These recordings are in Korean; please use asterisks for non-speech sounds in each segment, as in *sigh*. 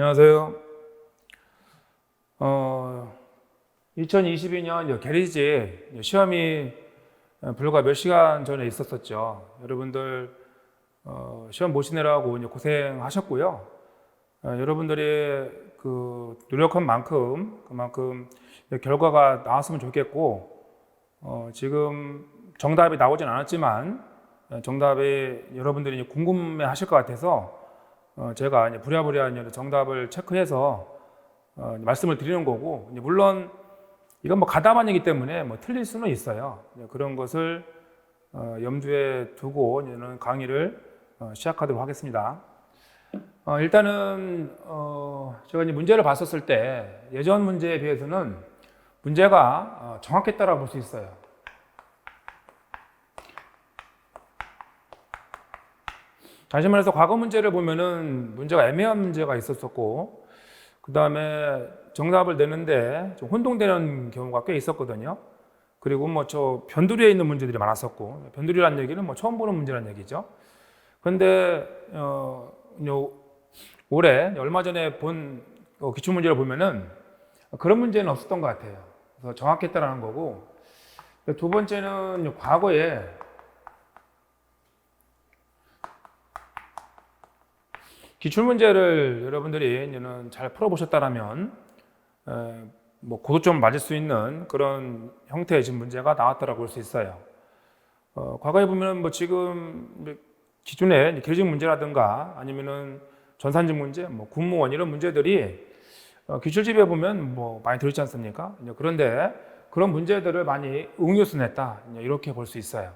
안녕하세요. 어, 2022년 게리지 시험이 불과 몇 시간 전에 있었었죠. 여러분들 어, 시험 보시느라고 고생하셨고요. 어, 여러분들이 그 노력한 만큼 그만큼 결과가 나왔으면 좋겠고 어, 지금 정답이 나오진 않았지만 어, 정답이 여러분들이 궁금해하실 것 같아서 어, 제가 이제 부랴부랴 이제 정답을 체크해서 어, 말씀을 드리는 거고 물론 이건 뭐 가담한이기 때문에 뭐 틀릴 수는 있어요. 그런 것을 어, 염두에 두고 이제는 강의를 어, 시작하도록 하겠습니다. 어, 일단은 어, 제가 이제 문제를 봤었을 때 예전 문제에 비해서는 문제가 어, 정확했다라고 볼 수 있어요. 다시 말해서 과거 문제를 보면은 문제가 애매한 문제가 있었었고 그 다음에 정답을 내는데 좀 혼동되는 경우가 꽤 있었거든요. 그리고 뭐 저 변두리에 있는 문제들이 많았었고 변두리란 얘기는 뭐 처음 보는 문제란 얘기죠. 그런데 어, 요 올해 얼마 전에 본 어, 기출 문제를 보면은 그런 문제는 없었던 것 같아요. 그래서 정확했다라는 거고 두 번째는 과거에 기출 문제를 여러분들이 이제는 잘 풀어보셨다라면 에, 뭐 고도점 맞을 수 있는 그런 형태의 지금 문제가 나왔다라고 볼 수 있어요. 어, 과거에 보면 뭐 지금 기존의 계직 문제라든가 아니면은 전산직 문제, 뭐 군무원 이런 문제들이 어, 기출집에 보면 뭐 많이 들었지 않습니까? 그런데 그런 문제들을 많이 응용해냈다 이렇게 볼 수 있어요.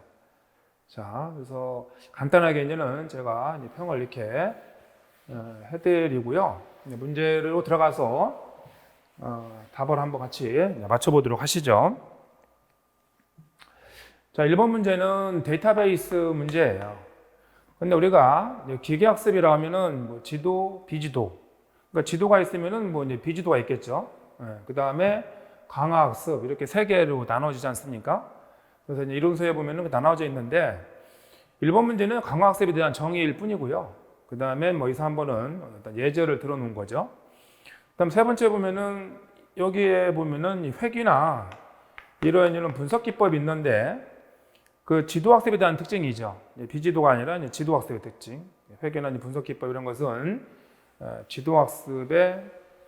자, 그래서 간단하게 이제는 제가 평을 이렇게 어, 해드리고요. 이제 문제로 들어가서 어, 답을 한번 같이 맞춰보도록 하시죠. 자, 1번 문제는 데이터베이스 문제예요. 근데 우리가 기계학습이라 하면은 뭐 지도, 비지도. 그러니까 지도가 있으면은 뭐 이제 비지도가 있겠죠. 그 다음에 강화학습 이렇게 세 개로 나눠지지 않습니까? 그래서 이론서에 보면은 나눠져 있는데 1번 문제는 강화학습에 대한 정의일 뿐이고요. 그 다음에 뭐 2, 3번은 일단 예제를 들어놓은 거죠. 그 다음 세 번째 보면은 여기에 보면은 회귀나 이런 이런 분석 기법이 있는데 그 지도학습에 대한 특징이죠. 비지도가 아니라 지도학습의 특징. 회계나 분석 기법 이런 것은 어, 지도학습에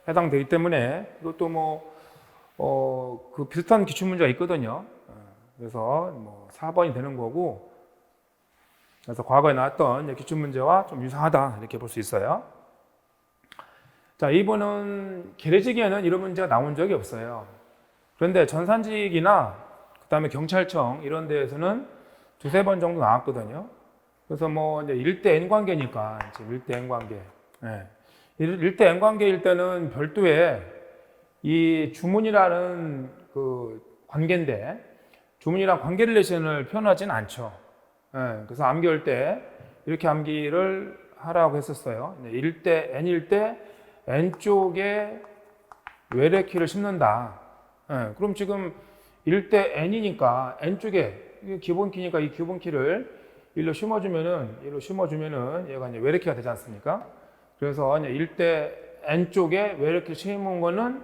해당되기 때문에 이것도 뭐, 어, 그 비슷한 기출 문제가 있거든요. 어, 그래서 뭐 4번이 되는 거고, 그래서 과거에 나왔던 기출 문제와 좀 유사하다 이렇게 볼 수 있어요. 자, 2번은 계례직에는 이런 문제가 나온 적이 없어요. 그런데 전산직이나 그다음에 경찰청 이런 데에서는 두세 번 정도 나왔거든요. 그래서 뭐 이제 1대 N 관계니까 지금 1대 N 관계. 네. 1대 N 관계일 때는 별도의 이 주문이라는 그 관계인데 주문이랑 관계 릴레이션을 표현하진 않죠. 네. 그래서 암기할 때 이렇게 암기를 하라고 했었어요. 1대 N일 때 N 쪽에 외래키를 심는다. 네. 그럼 지금 1대 N이니까 N 쪽에 기본 키니까 이 기본 키를 1로 심어주면은 1로 심어주면은 얘가 이제 외래키가 되지 않습니까? 그래서 이제 1대 N 쪽에 외래키 심은 거는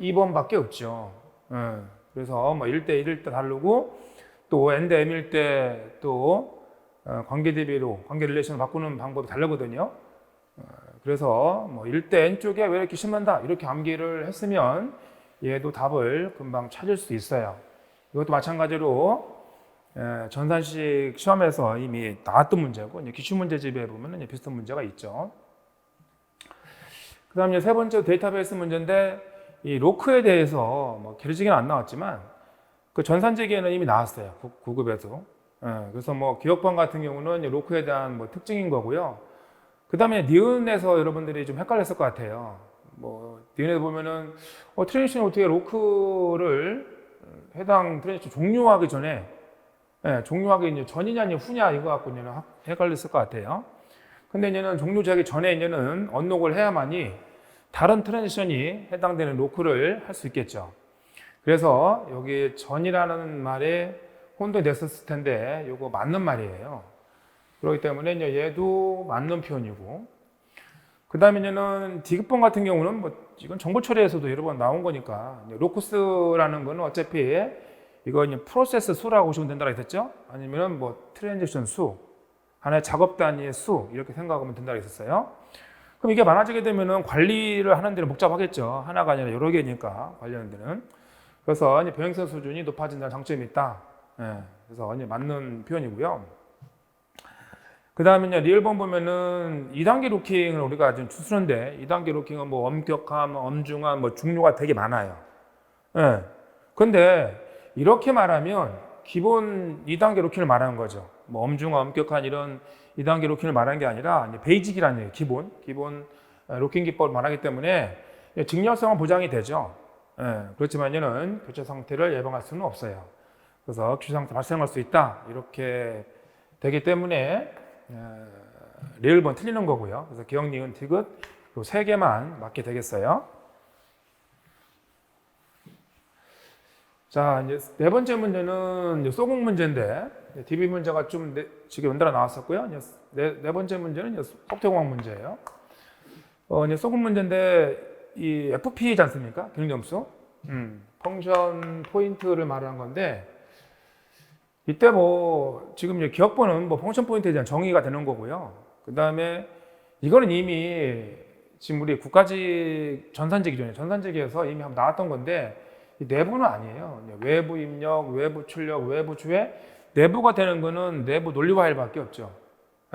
2번밖에 없죠. 예. 그래서 뭐 1대 1일 때 다르고 또 N 대 M일 때또 어, 관계 대비로 관계 릴레이션을 바꾸는 방법이 다르거든요. 어, 그래서 뭐 1대 N 쪽에 외래키 심는다 이렇게 암기를 했으면 얘도 답을 금방 찾을 수 있어요. 이것도 마찬가지로 예, 전산식 시험에서 이미 나왔던 문제고 기출 문제집에 보면 비슷한 문제가 있죠. 그 다음 이제 세 번째 데이터베이스 문제인데 이 로크에 대해서 뭐 기르지기는 안 나왔지만 그 전산지기에는 이미 나왔어요. 9급에서. 예, 그래서 뭐 기억방 같은 경우는 로크에 대한 뭐 특징인 거고요. 그 다음에 니은에서 여러분들이 좀 헷갈렸을 것 같아요. 뭐 니은에 보면은 어, 트랜지션 어떻게 로크를 해당 트랜지션 종료하기 전에 예, 종료하기 전이냐 아니 후냐 이거 갖고 이제는 헷갈렸을 것 같아요. 근데 이제는 종료되기 전에 이제는 언록을 해야만이 다른 트랜지션이 해당되는 로크를 할 수 있겠죠. 그래서 여기 전이라는 말에 혼동이 됐었을 텐데 이거 맞는 말이에요. 그렇기 때문에 얘도 맞는 표현이고 그 다음에 는 디귿번 같은 경우는 뭐 이건 정보 처리에서도 여러 번 나온 거니까 로쿠스라는 거는 어차피 이거 이제 프로세스 수라고 보시면 된다고 했었죠. 아니면은 뭐 트랜지션 수, 하나의 작업 단위의 수 이렇게 생각하면 된다고 했었어요. 그럼 이게 많아지게 되면은 관리를 하는 데는 복잡하겠죠. 하나가 아니라 여러 개니까 관리하는 데는. 그래서 이제 병행성 수준이 높아진다는 장점이 있다. 예, 그래서 이제 맞는 표현이고요. 그 다음에 이제 리얼본 보면은 2단계 로킹을 우리가 지금 추스는데 2단계 로킹은 뭐 엄격함, 엄중함, 뭐 중요가 되게 많아요. 예. 근데 이렇게 말하면 기본 2단계 로킹을 말하는 거죠. 뭐 엄중함, 엄격한 이런 2단계 로킹을 말하는 게 아니라 베이직이라는 얘기예요. 기본, 기본 어, 로킹 기법을 말하기 때문에 직렬성은 보장이 되죠. 예. 그렇지만 얘는 교체 상태를 예방할 수는 없어요. 그래서 교체 상태 발생할 수 있다. 이렇게 되기 때문에 어, 리을번 틀리는 거고요. 그래서 기억, 니은, 디귿 요세 개만 맞게 되겠어요. 자, 이제 네 번째 문제는 소공 문제인데 DB 문제가 좀 네, 지금 연달아 나왔었고요. 네, 네 번째 문제는 속태공학 문제예요. 어, 이제 소공 문제인데 이 FP이지 않습니까? 기능점수. 음, 펑션 포인트를 말하는 건데 이때 뭐 지금 이제 기억번은 뭐 펑션 포인트에 대한 정의가 되는 거고요. 그 다음에 이거는 이미 지금 우리 국가직 전산제 기준에 전산제기에서 이미 한번 나왔던 건데 이 내부는 아니에요. 외부 입력, 외부 출력, 외부 주회 내부가 되는 거는 내부 논리 파일밖에 없죠.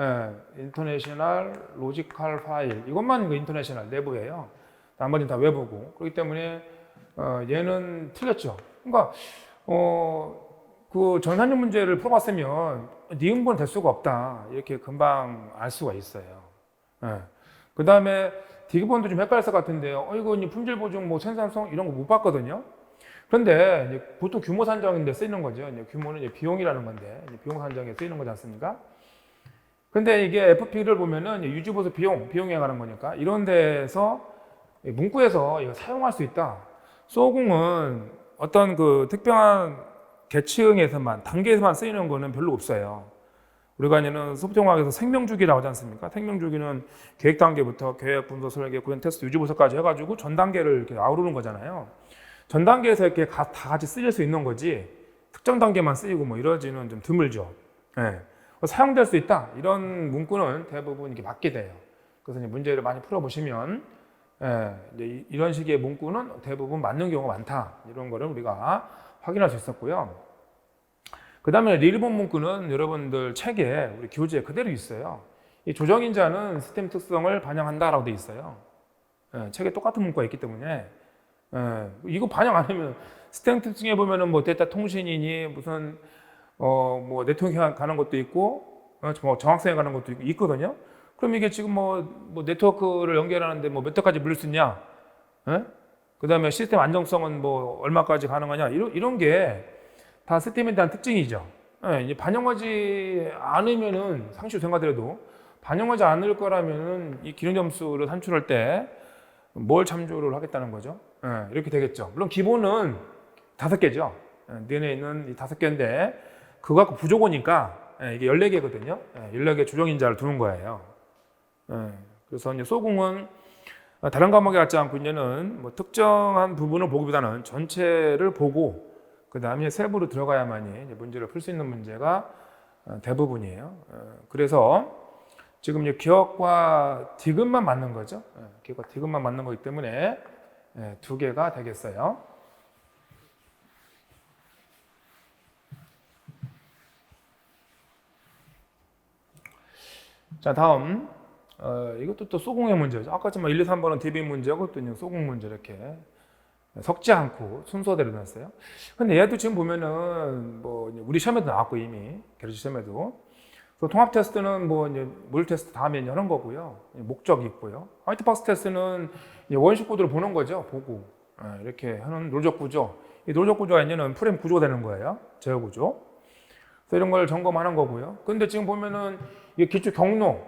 예, 인터내셔널 로지컬 파일 이것만 그 인터내셔널 내부예요. 나머지는 다 외부고 그렇기 때문에 어, 얘는 틀렸죠. 그러니까 어, 그 전산력 문제를 풀어봤으면 니은본 될 수가 없다 이렇게 금방 알 수가 있어요. 예. 그 다음에 디귿본도 좀 헷갈릴 것 같은데요. 어 이거 품질 보증 뭐 생산성 이런 거 못 봤거든요. 그런데 보통 규모 산정인데 쓰이는 거죠. 이제 규모는 이제 비용이라는 건데 비용 산정에 쓰이는 거지 않습니까? 근데 이게 FP를 보면은 유지보수 비용, 비용에 관한 거니까 이런 데서 문구에서 이거 사용할 수 있다. 소공은 어떤 그 특별한 계층에서만 단계에서만 쓰이는 거는 별로 없어요. 우리가 이제는 소프트웨어학에서 생명주기라고 하지 않습니까? 생명주기는 계획 단계부터 계획, 분석, 설계, 구현, 테스트, 유지 분석까지 해가지고 전 단계를 이렇게 아우르는 거잖아요. 전 단계에서 이렇게 가- 다 같이 쓰일 수 있는 거지 특정 단계만 쓰이고 뭐 이러지는 좀 드물죠. 예. 사용될 수 있다 이런 문구는 대부분 이렇게 맞게 돼요. 그래서 문제를 많이 풀어보시면 예, 이런 식의 문구는 대부분 맞는 경우가 많다 이런 거를 우리가 확인할 수 있었고요. 그 다음에 리일본 문구는 여러분들 책에 우리 교재에 그대로 있어요. 이 조정인자는 시스템 특성을 반영한다라고 돼 있어요. 예, 책에 똑같은 문구가 있기 때문에 예, 이거 반영 안 하면 시스템 특성에 보면은 뭐 데이터 통신이니 무슨 어뭐 네트워킹 가는 것도 있고 어, 뭐 정확성에 가는 것도 있고 있거든요. 그럼 이게 지금 뭐, 뭐 네트워크를 연결하는데 뭐몇 회까지 물릴 수 있냐? 예? 그 다음에 시스템 안정성은 뭐 얼마까지 가능하냐? 이런, 이런 게 다 시스템에 대한 특징이죠. 예, 이제 반영하지 않으면은 상시 생각하더라도 반영하지 않을 거라면은 이 기능 점수를 산출할 때 뭘 참조를 하겠다는 거죠. 예, 이렇게 되겠죠. 물론 기본은 다섯 개죠. 예, 내에 있는 이 다섯 개인데 그거 갖고 부족하니까 예, 이게 14개거든요. 예, 14개 조정인자를 두는 거예요. 예, 그래서 이제 소공은 다른 과목에 같지 않고 이제는 뭐 특정한 부분을 보기보다는 전체를 보고 그 다음에 세부로 들어가야만이 문제를 풀 수 있는 문제가 어, 대부분이에요. 어, 그래서 지금 이제 기억과 디귿만 맞는 거죠. 예, 기억과 디귿만 맞는 거기 때문에 예, 두 개가 되겠어요. 자 다음 어, 이것도 또 소공의 문제죠. 아까 좀 1, 2, 3번은 DB 문제고 또 소공 문제 이렇게 섞지 않고 순서대로 놨어요. 근데 얘도 지금 보면은 뭐 우리 시험에도 나왔고 이미 게르지 시험에도 그 통합 테스트는 뭐 이제 물 테스트 다음에 하는 거고요. 목적이 있고요. 화이트 박스 테스트는 이제 원식 코드를 보는 거죠. 보고 예, 이렇게 하는 노적 구조. 이 노적 구조가 이제는 프레임 구조가 되는 거예요. 제어 구조. 그래서 이런 걸 점검하는 거고요. 근데 지금 보면은 이 기초 경로,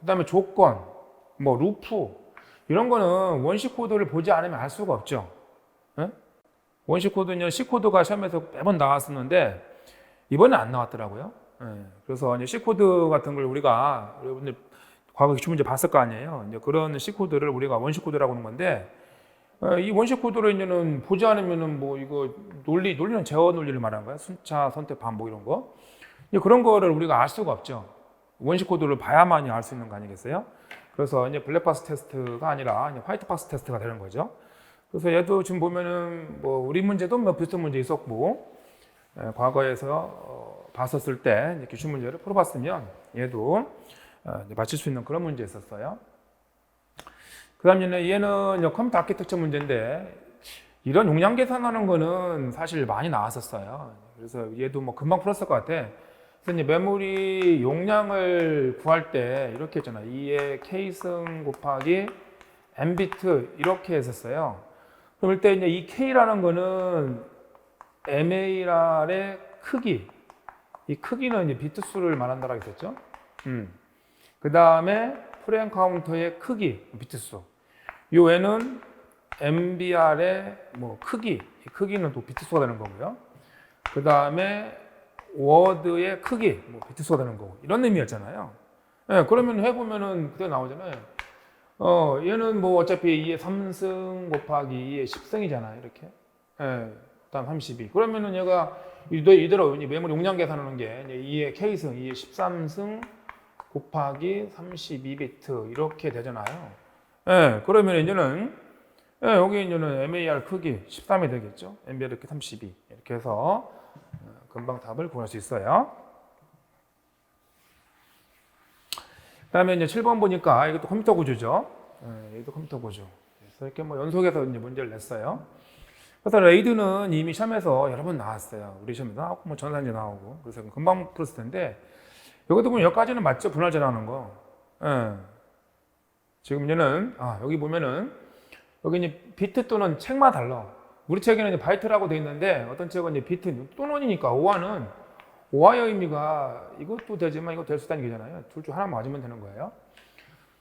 그 다음에 조건, 뭐 루프 이런 거는 원식 코드를 보지 않으면 알 수가 없죠. 예? 원식 코드는 C 코드가 시험에서 매번 나왔었는데 이번에 안 나왔더라고요. 예, 그래서 이제 C 코드 같은 걸 우리가 여러분들 과거 기출 문제 봤을 거 아니에요. 이제 그런 C 코드를 우리가 원시 코드라고 하는 건데 어, 이 원시 코드를 이제는 보지 않으면은 뭐 이거 논리 논리는 제어 논리를 말하는 거야. 순차, 선택, 반복 이런 거. 그런 거를 우리가 알 수가 없죠. 원시 코드를 봐야만이 알 수 있는 거 아니겠어요? 그래서 이제 블랙박스 테스트가 아니라 화이트박스 테스트가 되는 거죠. 그래서 얘도 지금 보면은 뭐 우리 문제도 뭐 비슷한 문제 있었고 에, 과거에서 어, 봤었을 때 기출 문제를 풀어봤으면 얘도 어, 맞출 수 있는 그런 문제 있었어요. 그다음 얘는 얘는 컴퓨터 아키텍처 문제인데 이런 용량 계산하는 거는 사실 많이 나왔었어요. 그래서 얘도 뭐 금방 풀었을 것 같아. 이제 메모리 용량을 구할 때 이렇게 했잖아. 2의 k승 곱하기 n 비트 이렇게 했었어요. 그럼 이제 이 k라는 거는 MAR의 크기, 이 크기는 이제 비트 수를 말한다고 했었죠. 음. 그 다음에 프레임 카운터의 크기, 비트 수. 요 외는 MBR의 뭐 크기, 이 크기는 또 비트 수가 되는 거고요. 그 다음에 워드의 크기, 뭐 비트 수가 되는 거고 이런 의미였잖아요. 예, 그러면 해보면은 그때 나오잖아요. 어, 얘는 뭐 어차피 2의 3승 곱하기 2의 10승이잖아요. 이렇게. 예, 다음 32. 그러면은 얘가 이대- 이대로 이 메모리 용량 계산하는 게 이제 2의 K승, 2의 13승 곱하기 32비트 이렇게 되잖아요. 예, 그러면 이제는 예, 여기 이제는 MAR 크기 13이 되겠죠. MBR 이렇게 32 이렇게 해서 어, 금방 답을 구할 수 있어요. 그 다음에 이제 7번 보니까 이것도 컴퓨터 구조죠. 예, 이것도 컴퓨터 구조. 그래서 이렇게 뭐 연속해서 이제 문제를 냈어요. 그래서 레이드는 이미 시험에서 여러 번 나왔어요. 우리 시험에도 나왔고 뭐 전산제 나오고 그래서 금방 풀었을 텐데 여기도 보면 여기까지는 맞죠? 분할제라는 거. 예. 지금 얘는 아 여기 보면은 여기 이제 비트 또는 책마다 달라. 우리 책에는 이제 바이트라고 돼 있는데 어떤 책은 이제 비트 또는이니까 5화는 5화의 의미가 이것도 되지만 이거 될 수도 있는 거잖아요. 둘 중 하나 맞으면 되는 거예요.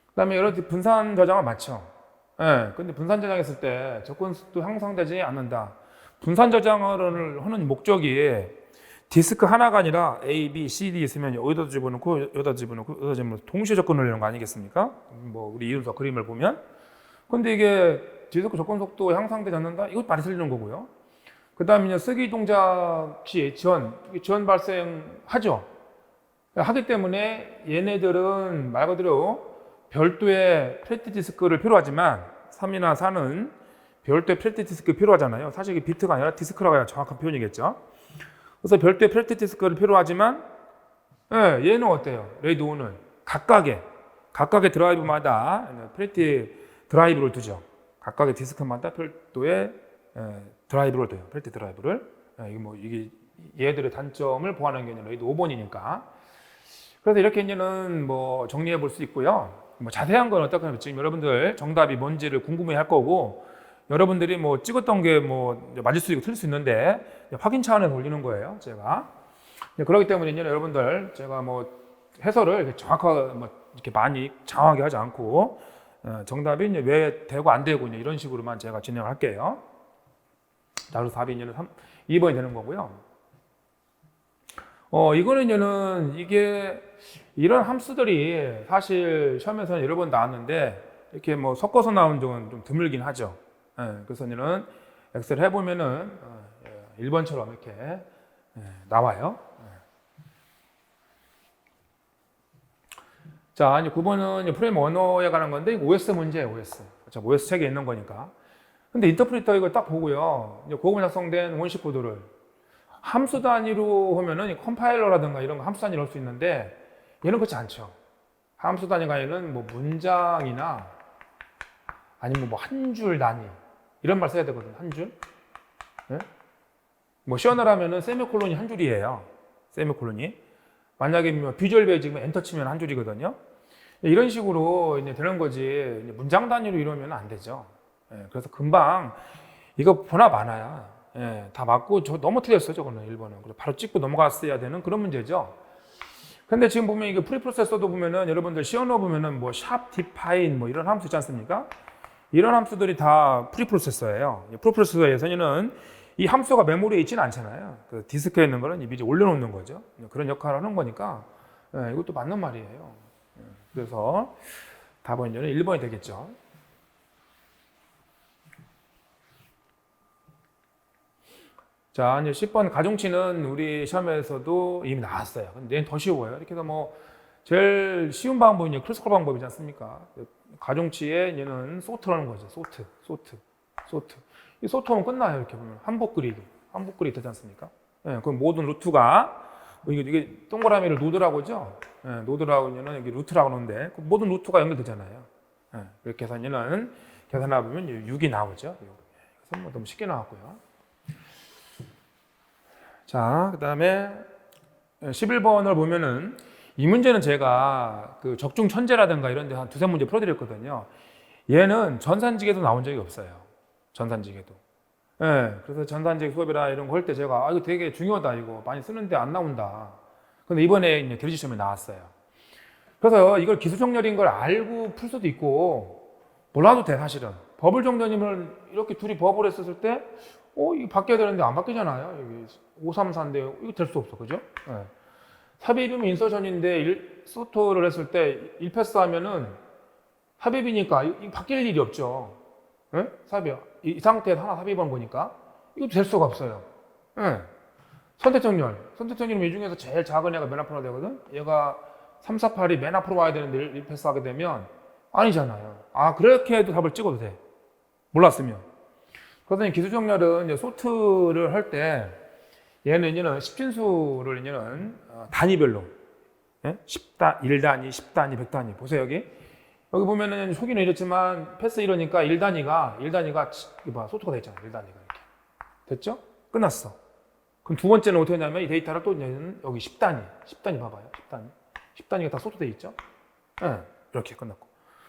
그다음에 여러 분산 저장은 맞죠. 예. 근데 분산 저장했을 때 접근수도 향상되지 않는다. 분산 저장을 하는 목적이 디스크 하나가 아니라 A, B, C, D 있으면 여기다 집어넣고 여기다 집어넣고 여기다 집어넣고 동시에 접근을 하는 거 아니겠습니까? 뭐 우리 이윤서 그림을 보면 근데 이게 디스크 접근 속도 향상되지 않는다? 이것 말이 틀리는 거고요. 그 다음에 이제 쓰기 동작 시 지원, 지원 발생하죠. 하기 때문에 얘네들은 말 그대로 별도의 플래트 디스크를 필요하지만 3이나 4는 별도의 플래트 디스크 필요하잖아요. 사실 이게 비트가 아니라 디스크라고 해야 정확한 표현이겠죠. 그래서 별도의 플래트 디스크를 필요하지만 예, 얘는 어때요? 레이드 5는 각각의 각각의 드라이브마다 플래트 드라이브를 두죠. 각각의 디스크마다 별도의 예, 드라이브를 둬요. 플래트 드라이브를. 예, 이게 뭐 이게 얘들의 단점을 보완하는 게 레이드 5번이니까. 그래서 이렇게 이제는 뭐 정리해 볼 수 있고요. 뭐 자세한 건 어떨까요? 지금 여러분들 정답이 뭔지를 궁금해 할 거고 여러분들이 뭐 찍었던 게 뭐 맞을 수 있고 틀릴 수 있는데 확인 차원에서 올리는 거예요. 제가. 네, 그렇기 때문에 이제 여러분들 제가 뭐 해설을 정확하게 뭐 이렇게 많이 장하게 하지 않고 어, 정답이 이제 왜 되고 안 되고 이런 식으로만 제가 진행을 할게요. 자, 그래서 답이 이제 3, 2번이 되는 거고요. 어, 이거는 이제는 이게 이런 함수들이 사실 시험에서는 여러 번 나왔는데 이렇게 뭐 섞어서 나온 적은 좀 드물긴 하죠. 예, 그래서 이제는 엑셀 해보면은 어, 예, 1번처럼 이렇게 예, 나와요. 예. 자, 이제 9번은 이제 프레임 언어에 관한 건데 이거 OS 문제예요, OS. 자, OS 책에 있는 거니까. 근데 인터프리터 이거 딱 보고요. 이제 고급 작성된 원시 코드를 함수 단위로 하면은 이 컴파일러라든가 이런 거 함수 단위로 할 수 있는데 얘는 그렇지 않죠. 함수 단위가 얘는 뭐 문장이나 아니면 뭐 한 줄 단위 이런 말 써야 되거든 한 줄. 예? 뭐 시연을 하면은 세미콜론이 한 줄이에요. 세미콜론이. 만약에 뭐 비주얼 베이직이면 엔터 치면 한 줄이거든요. 이런 식으로 이제 되는 거지 문장 단위로 이러면 안 되죠. 예, 그래서 금방 이거 보나 마나야. 예, 다 맞고 저 너무 틀렸어요 저거는 1번은. 그래서 바로 찍고 넘어갔어야 되는 그런 문제죠. 근데 지금 보면 이게 프리프로세서도 보면은 여러분들 시연어 보면은 뭐 샵 디파인 뭐 이런 함수 있지 않습니까? 이런 함수들이 다 프리프로세서예요. 프리프로세서에서는 이 함수가 메모리에 있지는 않잖아요. 그 디스크에 있는 거는 이제 올려놓는 거죠. 그런 역할을 하는 거니까 예, 이것도 맞는 말이에요. 예. 그래서 답은 이제는 1번이 되겠죠. 자, 이제 10번 가중치는 우리 시험에서도 이미 나왔어요. 근데 더 쉬워요. 이렇게 해서 뭐 제일 쉬운 방법이 크로스컬 방법이지 않습니까? 가중치에 얘는 소트라는 거죠. 소트, 소트, 소트. 이 소트하면 끝나요. 이렇게 보면 한복 그리기, 한복 그리기 되지 않습니까? 예, 그럼 모든 루트가 이게, 이게 동그라미를 노드라고 하죠. 예, 노드라고 하면 여기 루트라고 하는데 그 모든 루트가 연결되잖아요. 예, 해서 얘는 계산해 보면 6이 나오죠. 그래서 뭐 너무 쉽게 나왔고요. 자, 그 다음에 11번을 보면은 이 문제는 제가 그 적중 천재라든가 이런 데 한 두세 문제 풀어드렸거든요. 얘는 전산직에도 나온 적이 없어요. 전산직에도. 예, 그래서 전산직 수업이라 이런 거 할 때 제가 아, 이거 되게 중요하다, 이거. 많이 쓰는데 안 나온다. 근데 이번에 이제 대리지 시험에 나왔어요. 그래서 이걸 기술정렬인 걸 알고 풀 수도 있고 몰라도 돼, 사실은. 버블 정렬이면 이렇게 둘이 버블 했었을 때 어, 이거 바뀌어야 되는데 안 바뀌잖아요. 여기 534인데 이거 될 수 없어. 그죠? 네. 삽입이면 인서션인데 일, 소토를 했을 때 1패스 하면은 삽입이니까 바뀔 일이 없죠. 네? 삽입. 이, 이 상태에서 하나 삽입한 거니까 이것도 될 수가 없어요. 네. 선택정렬. 선택정렬은 이 중에서 제일 작은 애가 맨 앞으로 되거든? 얘가 3, 4, 8이 맨 앞으로 와야 되는데 1, 1 패스 하게 되면 아니잖아요. 아, 그렇게 해도 답을 찍어도 돼. 몰랐으면. 그러더니 기술정렬은 이제 소트를 할 때 얘는 이제는 10진수를 이제는 어, 단위별로 예? 10단, 1단위, 10단위, 100단위 보세요 여기 여기 보면은 초기는 이렇지만 패스 이러니까 1단위가 1단위가 이봐 소트가 돼 있잖아 1단위가 이렇게 됐죠? 끝났어 그럼 두 번째는 어떻게 하냐면 이 데이터를 또 이제는 여기 10단위 10단위 봐봐요 10단위 10단위가 다 소트돼 있죠? 예, 이렇게 끝났고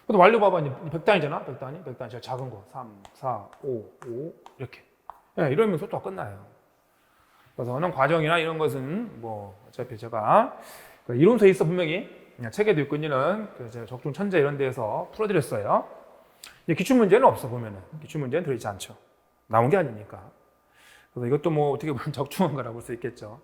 근데 완료 봐봐. 이제 100단위잖아. 100단위. 100단위. 제가 작은 거. 3, 4, 5, 5. 이렇게. 예, 이러면 소토가 끝나요. 그래서 어느 과정이나 이런 것은 뭐 어차피 제가 그 이론서에 있어 분명히 있고 있는 그 적중 천재 이런 데에서 풀어드렸어요. 기출 문제는 없어 보면은 기출 문제는 들어있지 않죠. 나온 게 아니니까. 그래서 이것도 뭐 어떻게 보면 *laughs* 적중한 거라고 볼 수 있겠죠.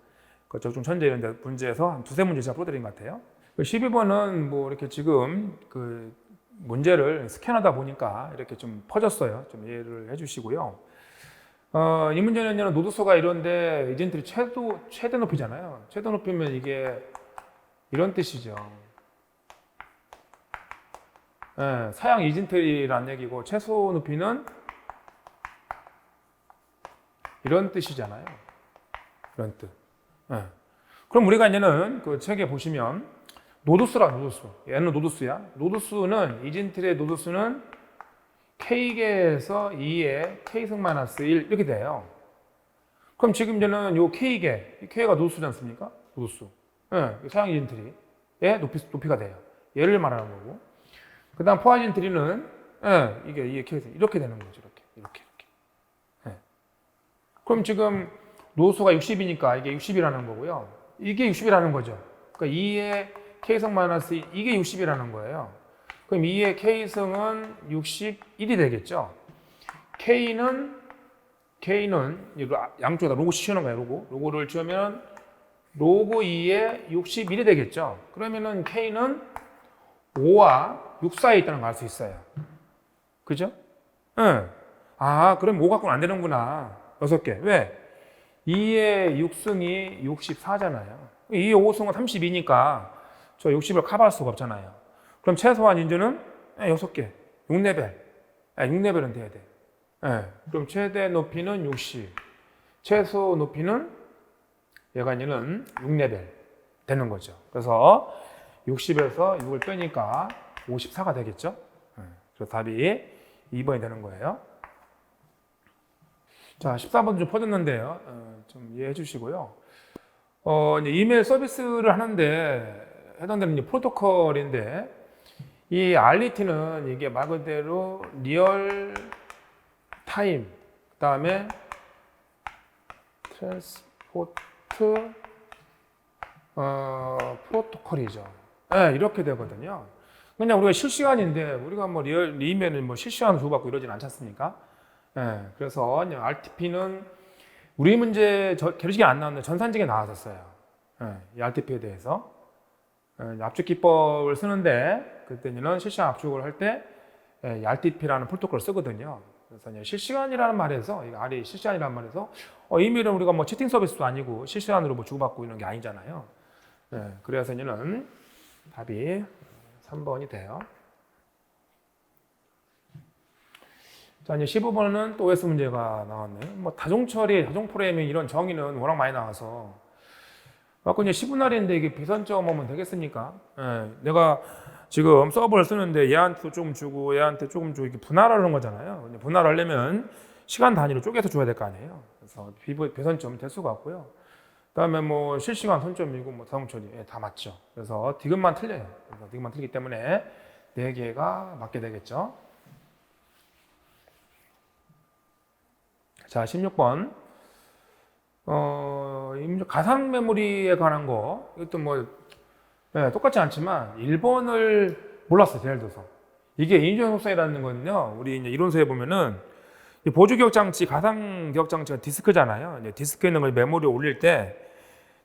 그 적중 천재 이런 데 문제에서 한 두세 문제 제가 풀어드린 것 같아요. 12번은 뭐 이렇게 지금 그 문제를 스캔하다 보니까 이렇게 좀 퍼졌어요. 좀 이해를 해주시고요. 어, 이 문제는 노드소가 이런데 에이전트리 최도, 최대 높이잖아요. 최대 높이면 이게 이런 뜻이죠. 예, 사양 이진트리라는 얘기고 최소 높이는 이런 뜻이잖아요. 이런 뜻. 예. 그럼 우리가 이제는 그 책에 보시면 노드수라 노드수. 얘는 노드수야. 노드수는 이진틀의 노드수는 k개에서 2의 k승 마이너스 1 이렇게 돼요. 그럼 지금 이제는 요이 k가 노드수지 않습니까? 노드수. 예, 사양 이진트리의 높이, 높이가 돼요. 얘를 말하는 거고. 그 다음 포화 이진트리는 예, 이게 k 이렇게 되는 거죠. 이렇게 이렇게 이렇게. 예. 그럼 지금 노수가 60이니까 이게 60이라는 거고요. 이게 60이라는 거죠. 그러니까 2의 K승 마이너스 1, 이게 60이라는 거예요. 그럼 2의 K승은 61이 되겠죠. K는 K는 양쪽에다 로고 씌우는 거예요. 로고. 로고를 지으면 로고 2에 61이 되겠죠. 그러면은 K는 5와 6 사이에 있다는 걸 알 수 있어요. 그죠? 응. 아, 그럼 5 갖고는 안 되는구나. 6개. 왜? 2의 6승이 64잖아요. 2의 5승은 32니까 저 60을 커버할 수가 없잖아요. 그럼 최소한 인주는 6개, 6레벨. 6레벨은 돼야 돼. 네. 그럼 최대 높이는 60. 최소 높이는 얘가 이제는 6레벨 되는 거죠. 그래서 60에서 6을 빼니까 54가 되겠죠. 네. 그래서 답이 2번이 되는 거예요. 자, 14번 좀 퍼졌는데요. 어, 좀 이해해 주시고요. 어, 이제 이메일 서비스를 하는데 해당되는 프로토콜인데 이 RT는 이게 말 그대로 리얼 타임 그 다음에 트랜스포트 어, 프로토콜이죠. 네, 이렇게 되거든요. 그냥 우리가 실시간인데 우리가 뭐 리얼 리메는 뭐 실시간 주고받고 이러진 않지 않습니까? 네, 그래서 RTP는 우리 문제 결식이 안 나왔는데 전산직에 나왔었어요. 네, 이 RTP에 대해서. 어, 압축 기법을 쓰는데 그때는 실시간 압축을 할때 예, RTP라는 프로토콜을 쓰거든요. 그래서 이제 실시간이라는 말에서 이 실시간이라는 말에서 어, 이메일은 우리가 뭐 채팅 서비스도 아니고 실시간으로 뭐 주고받고 이런 게 아니잖아요. 예, 그래서 이제는 답이 3번이 돼요. 자, 이제 15번은 또 OS 문제가 나왔네요. 뭐 다중 처리, 다중 프로그래밍 이런 정의는 워낙 많이 나와서 갖고 이제 10분할인데 이게 비선점 오면 되겠습니까? 예, 내가 지금 서버를 쓰는데 얘한테 조금 주고 얘한테 조금 주고 이렇게 분할하는 거잖아요. 분할하려면 시간 단위로 쪼개서 줘야 될 거 아니에요. 그래서 비- 배선점 될 수가 없고요. 그다음에 뭐 실시간 선점이고 뭐 자동 처리 예, 다 맞죠. 그래서 디귿만 틀려요. 그래서 디귿만 틀리기 때문에 네 개가 맞게 되겠죠. 자, 16번. 어, 임- 가상 메모리에 관한 거, 이것도 뭐, 네, 똑같지 않지만, 1번을 몰랐어요, 예를 들어서. 이게 인정 속성이라는 건요, 우리 이제 이론서에 보면은, 이 보조 기억 장치, 가상 기억 장치가 디스크잖아요. 디스크에 있는 걸 메모리에 올릴 때,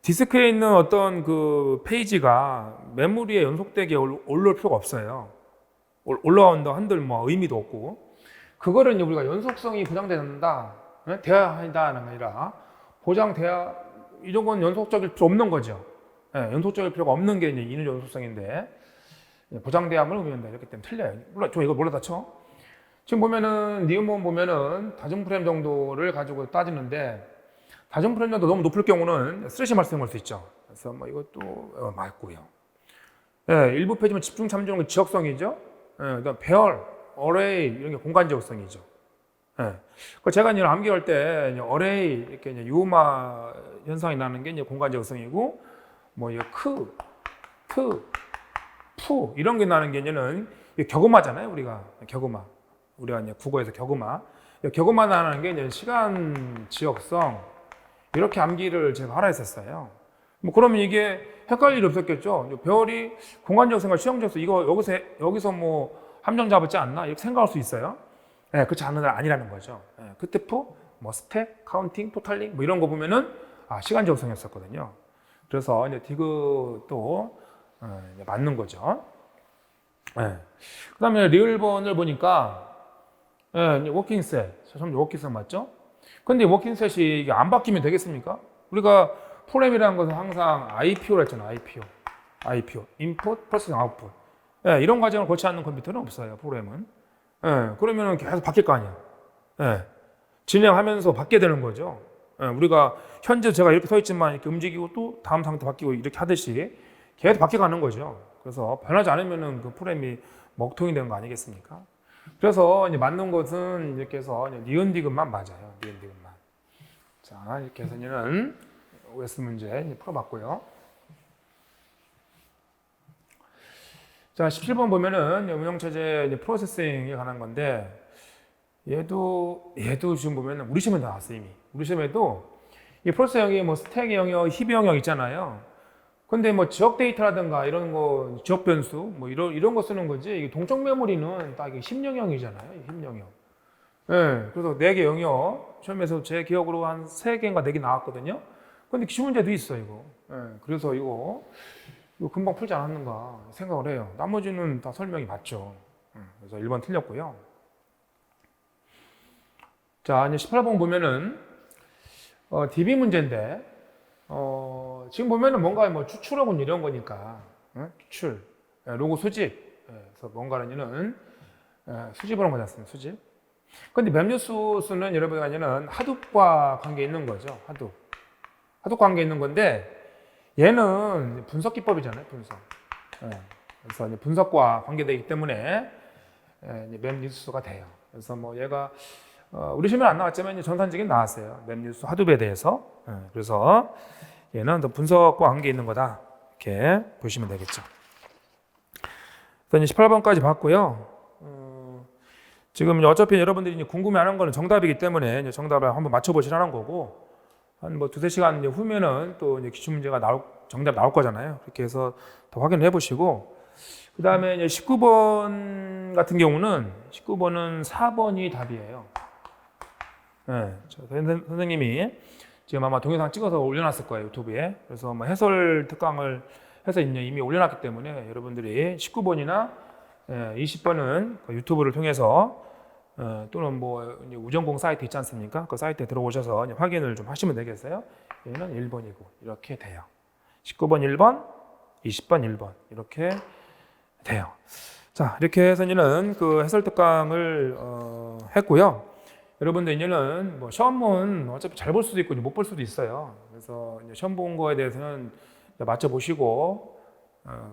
디스크에 있는 어떤 그 페이지가 메모리에 연속되게 올- 올라올 필요가 없어요. 올- 올라온다 한들 뭐 의미도 없고. 그거를 우리가 연속성이 보장된다, 네? 돼야 한다는 게 아니라, 보장돼야, 이런 건 연속적일 필요 없는 거죠. 예, 연속적일 필요가 없는 게 이제 인의 연속성인데, 예, 보장돼야만 의미한다. 이렇기 때문에 틀려요. 몰라, 저 이거 몰라 다 쳐. 지금 보면은, 니은본 보면은, 다중 프레임 정도를 가지고 따지는데, 다중 프레임 정도 너무 높을 경우는 스트레시 발생할 수 있죠. 그래서 뭐 이것도 어, 맞고요. 예, 일부 페이지면 집중 참조는 지역성이죠. 예, 그다음 배열, 어레이 이런 게 공간 지역성이죠. 예. 그 제가 이제 암기할 때 어레이 이렇게 이제 유마 현상이 나는 게 이제 공간 지역성이고 뭐 이거 크, 트, 푸 이런 게 나는 게 이제는 이게 격음하잖아요. 우리가 격음하. 우리가 이제 국어에서 격음하. 이 격음하 나는 게 이제 시간 지역성 이렇게 암기를 제가 하라 했었어요. 뭐 그러면 이게 헷갈릴 일 없었겠죠. 별이 공간적 생각, 시험적 이거 여기서 여기서 뭐 함정 잡았지 않나 이렇게 생각할 수 있어요. 예, 그렇지 않은 아니라는 거죠. 예, 그때 프, 뭐 스택, 카운팅, 토탈링 뭐 이런 거 보면은 아 시간 적성이었었거든요. 그래서 이제 디귿도 어, 맞는 거죠. 예. 그다음에 리을번을 보니까 예, 이제 워킹셋, 참 워킹셋 맞죠? 근데 워킹셋이 이게 안 바뀌면 되겠습니까? 우리가 프로그램이라는 것은 항상 IPO를 했잖아요. IPO, IPO, Input, Processing, Output. 예, 이런 과정을 거치 않는 컴퓨터는 없어요. 프로그램은. 예, 그러면은 계속 바뀔 거 아니야. 예, 진행하면서 바뀌게 되는 거죠. 예, 우리가 현재 제가 이렇게 서 있지만 이렇게 움직이고 또 다음 상태 바뀌고 이렇게 하듯이 계속 바뀌어가는 거죠. 그래서 변하지 않으면은 그 프로그램이 먹통이 되는 거 아니겠습니까? 그래서 맞는 것은 이렇게 해서 이제 니은 디귿만 맞아요. 니은 디귿만. 자, 이렇게 해서 이제는 OS 문제 풀어봤고요. 자, 17번 보면은 이제 프로세싱에 관한 건데 얘도 얘도 지금 보면은 우리 시험에 나왔어 이미. 우리 시험에도 이 프로세스 영역이 뭐 스택 영역, 희비 영역 있잖아요. 근데 뭐 지역 데이터라든가 이런 거 지역 변수 뭐 이런 이런 거 쓰는 거지 이게 동적 메모리는 딱 이게 10영역이잖아요. 10영역. 예. 그래서 4개 영역 시험에서 제 기억으로 한 3개인가 4개 나왔거든요. 근데 기출 문제도 있어 이거. 예. 그래서 이거 이거 금방 풀지 않았는가 생각을 해요. 나머지는 다 설명이 맞죠. 음, 그래서 1번 틀렸고요. 자, 이제 18번 보면은 어, DB 문제인데 어, 지금 보면은 뭔가 뭐 추출하고 이런 거니까 응? 추출, 예, 로고 수집, 예, 그래서 뭔가는 예, 수집을 한 거잖습니다. 수집. 근데 맵뉴스 수는 여러분이 아니는 하둡과 관계 있는 거죠. 하둡. 하둡 관계 있는 건데 얘는 분석 기법이잖아요. 분석. 예, 그래서 분석과 관계되기 때문에 예, 이제 맵뉴스가 돼요. 그래서 뭐 얘가 어, 우리 시험에 안 나왔지만 전산적인 나왔어요. 맵뉴스 하둡에 대해서. 예, 그래서 얘는 더 분석과 관계 있는 거다. 이렇게 보시면 되겠죠. 이제 18번까지 봤고요. 어, 지금 어차피 여러분들이 궁금해하는 거는 정답이기 때문에 정답을 한번 맞춰보시라는 거고 한 뭐 두세 시간 후면은 또 기출 문제가 나올 정답 나올 거잖아요. 그렇게 해서 더 확인을 해보시고 그 다음에 이제 19번 같은 경우는 19번은 4번이 답이에요. 네, 선생님이 지금 아마 동영상 찍어서 올려놨을 거예요 유튜브에. 그래서 뭐 해설 특강을 해서 이미 올려놨기 때문에 여러분들이 19번이나 예, 20번은 그 유튜브를 통해서 어, 또는 뭐 우정공 사이트 있지 않습니까? 그 사이트에 들어오셔서 확인을 좀 하시면 되겠어요. 얘는 1번이고 이렇게 돼요. 19번 1번, 20번 1번 이렇게 돼요. 자 이렇게 해서 이제는 그 해설 특강을 어, 했고요. 여러분들 이제는 뭐 시험은 어차피 잘 볼 수도 있고 못 볼 수도 있어요. 그래서 이제 시험 본 거에 대해서는 맞춰 보시고 어,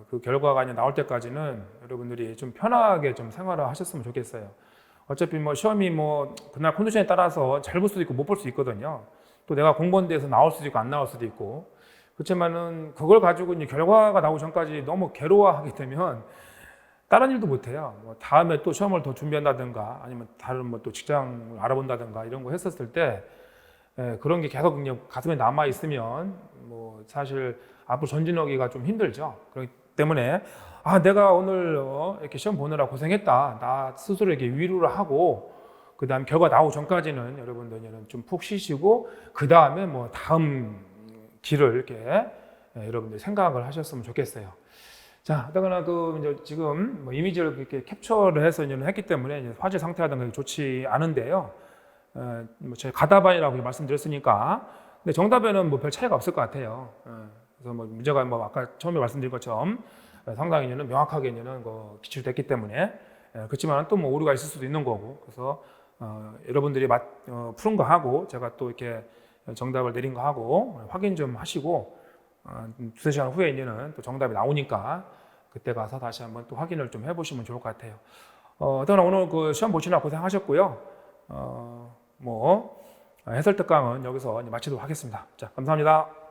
그 결과가 이제 나올 때까지는 여러분들이 좀 편하게 좀 생활을 하셨으면 좋겠어요. 어차피 뭐 시험이 뭐 그날 컨디션에 따라서 잘 볼 수도 있고 못 볼 수 있거든요. 또 내가 공부한 데에서 나올 수도 있고 안 나올 수도 있고 그렇지만은 그걸 가지고 이제 결과가 나오기 전까지 너무 괴로워하게 되면 다른 일도 못 해요. 뭐 다음에 또 시험을 더 준비한다든가 아니면 다른 뭐 또 직장을 알아본다든가 이런 거 했었을 때 예, 그런 게 계속 가슴에 남아 있으면 뭐 사실 앞으로 전진하기가 좀 힘들죠. 그렇기 때문에 아 내가 오늘 어, 이렇게 시험 보느라 고생했다. 나 스스로 이렇게 위로를 하고 그 다음 결과 나오기 전까지는 여러분들은 좀 푹 쉬시고 그 다음에 뭐 다음 길을 이렇게 예, 여러분들 생각을 하셨으면 좋겠어요. 자, 하다거나 그 이제 지금 뭐 이미지를 이렇게 캡처를 해서 이제 했기 때문에 화질 상태라든가 좋지 않은데요. 어, 뭐 제가 가다반이라고 말씀드렸으니까, 근데 정답에는 뭐 별 차이가 없을 것 같아요. 어, 그래서 뭐 문제가 뭐 아까 처음에 말씀드린 것처럼 어, 상당히 이제는 명확하게 이제는 그 기출됐기 때문에 예, 그렇지만 또 뭐 오류가 있을 수도 있는 거고 그래서 어, 여러분들이 맞, 어, 푸른 거 하고 제가 또 이렇게 정답을 내린 거 하고 확인 좀 하시고 어, 두세 시간 후에 이제는 또 정답이 나오니까 그때 가서 다시 한번 또 확인을 좀 해보시면 좋을 것 같아요. 어, 어떠나 오늘 그 시험 보시느라 고생하셨고요. 어, 뭐 해설 특강은 여기서 마치도록 하겠습니다. 자, 감사합니다.